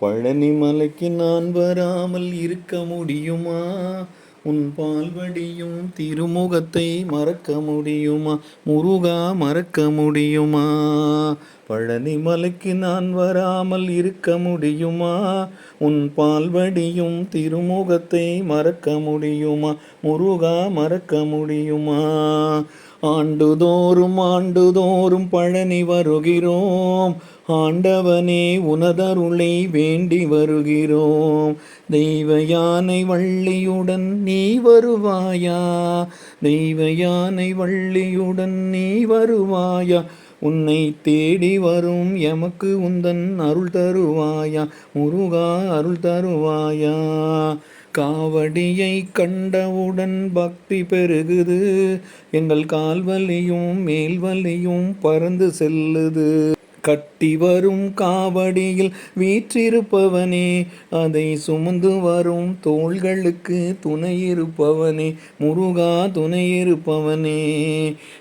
பழனி மலைக்கு நான் வராமல் இருக்க முடியுமா? உன் பால்வடியும் திருமுகத்தை மறக்க முடியுமா? முருகா மறக்க முடியுமா? பழனி மலைக்கு நான் வராமல் இருக்க முடியுமா? உன் பால்வடியும் திருமுகத்தை மறக்க முடியுமா? முருகா மறக்க முடியுமா? ஆண்டுதோறும் ஆண்டுதோறும் பழனி வருகிறோம். ஆண்டவனே உனதருளை வேண்டி வருகிறோம். தெய்வ யானை வள்ளியுடன் நீ வருவாயா? தெய்வ யானை வள்ளியுடன் நீ வருவாயா? உன்னை தேடி வரும் எமக்கு உந்தன் அருள் தருவாயா? முருகா அருள் தருவாயா? காவடியை கண்டவுடன் பக்தி பெருகுது. எங்கள் கால்வலியும் மேல்வலியும் பறந்து செல்லுது. கட்டி வரும் காவடியில் வீற்றிருப்பவனே அதை சுமந்து வரும் தோள்களுக்கு துணையிருப்பவனே முருகா துணையிருப்பவனே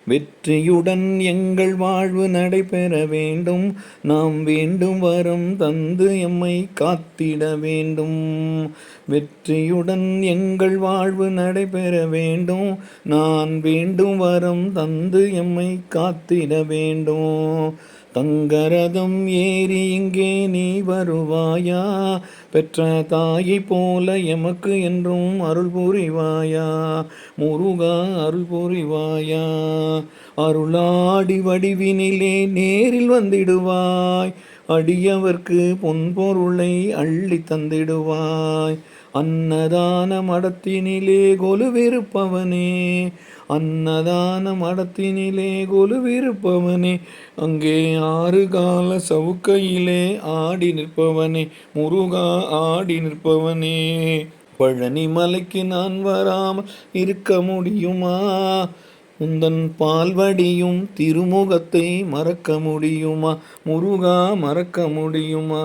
வெற்றியுடன் எங்கள் வாழ்வு நடைபெற வேண்டும். நாம் வேண்டும் வரம் தந்து எம்மை காத்திட வேண்டும். வெற்றியுடன் எங்கள் வாழ்வு நடைபெற வேண்டும். நான் வேண்டும் வரம் தந்து எம்மை காத்திட வேண்டும். தங்கரதம் ஏறி இங்கே நீ வருவாயா? பெற்ற தாயை போல எமக்கு என்றும் அருள் புரிவாயா? முருகா அருள் புரிவாயா? அருளாடி வடிவினிலே நேரில் வந்திடுவாய். அடியவர்க்கு பொன்பொருளை அள்ளி தந்திடுவாய். அன்னதான மடத்தினிலே கொலுவிருப்பவனே அன்னதான மடத்தினிலே கொலுவிருப்பவனே அங்கே ஆறு கால சவுக்கையிலே ஆடி நிற்பவனே முருகா ஆடி நிற்பவனே. பழனி மலைக்கு நான் வராமல் இருக்க முடியுமா? உந்தன் பால்வடியும் திருமுகத்தை மறக்க முடியுமா? முருகா மறக்க முடியுமா?